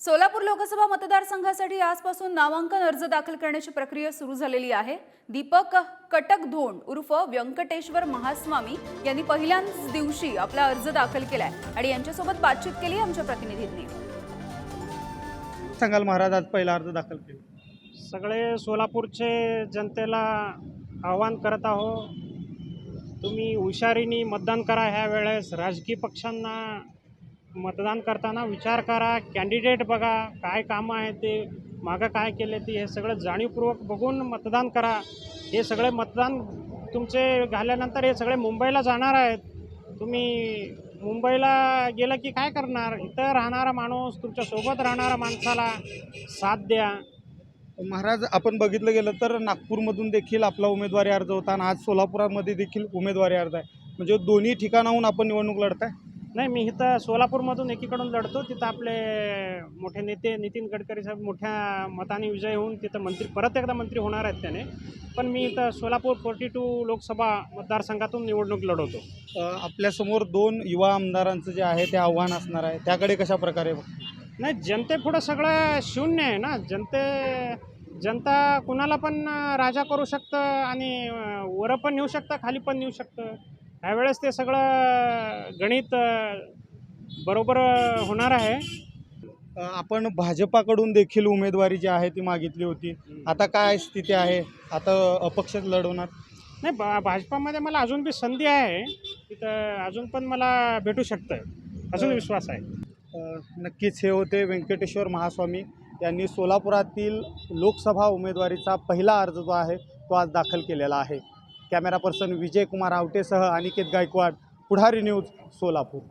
सोलापूर लोकसभा मतदारसंघासाठी आजपासून नामांकन अर्ज दाखल करण्याची प्रक्रिया सुरू झालेली आहे. दीपक कटक धोंड उर्फ व्यंकटेश्वर महास्वामी यांनी पहिल्याच दिवशी आपला अर्ज दाखल केलाय आणि यांच्यासोबत बातचीत केली आमच्या प्रतिनिधींनी. सांगाल महाराज आज पहिला अर्ज दाखल केला. सगळे सोलापूरचे जनतेला आवाहन करत आहो तुम्ही हुशारीने मतदान करा ह्या वेळेस राजकीय पक्षांना मतदान करताना विचार करा कॅन्डिडेट बघा काय कामं आहे ते मागं काय केले ते हे सगळं जाणीवपूर्वक बघून मतदान करा. हे सगळे मतदान तुमचे झाल्यानंतर हे सगळे मुंबईला जाणार आहेत. तुम्ही मुंबईला गेलं की काय करणार? इथं राहणारा माणूस तुमच्यासोबत राहणारा माणसाला साथ द्या. महाराज आपण बघितलं गेलं तर नागपूरमधून देखील आपला उमेदवारी अर्ज होता आणि आज सोलापुरामध्ये देखील उमेदवारी अर्ज आहे. म्हणजे दोन्ही ठिकाणाहून आपण निवडणूक लढताय. नाही मी इथं सोलापूरमधून एकीकडून लढतो. तिथं आपले मोठे नेते नितीन गडकरी साहेब मोठ्या मताने विजय होऊन तिथं मंत्री परत एकदा मंत्री होणार आहेत त्याने. पण मी इथं सोलापूर फोर्टी टू लोकसभा मतदारसंघातून निवडणूक लढवतो. आपल्यासमोर दोन युवा आमदारांचं जे आहे ते आव्हान असणार आहे. त्याकडे कशा प्रकारे नाही जनतेपुढं सगळं शून्य आहे ना. जनते जनता कुणाला पण राजा करू शकतं आणि वर पण नेऊ शकतं खाली पण नेऊ शकतं. त्यावेळेस ते सगळं गणित बरोबर होणार आहे. आपण भाजपाकडून देखील उमेदवारी जी आहे ती मागितली होती. आता काय स्थिती आहे? आता अपक्ष लढवणार? नाही भा भाजपामध्ये मला अजून बी संधी आहे. तिथं अजून पण मला भेटू शकतं अजून विश्वास आहे. नक्कीच हे होते व्यंकटेश्वर महास्वामी यांनी सोलापुरातील लोकसभा उमेदवारीचा पहिला अर्ज जो आहे तो आज दाखल केलेला आहे. कॅमेरा पर्सन विजय कुमार आवटेसह अनिकेत गायकवाड पुढारी न्यूज सोलापूर.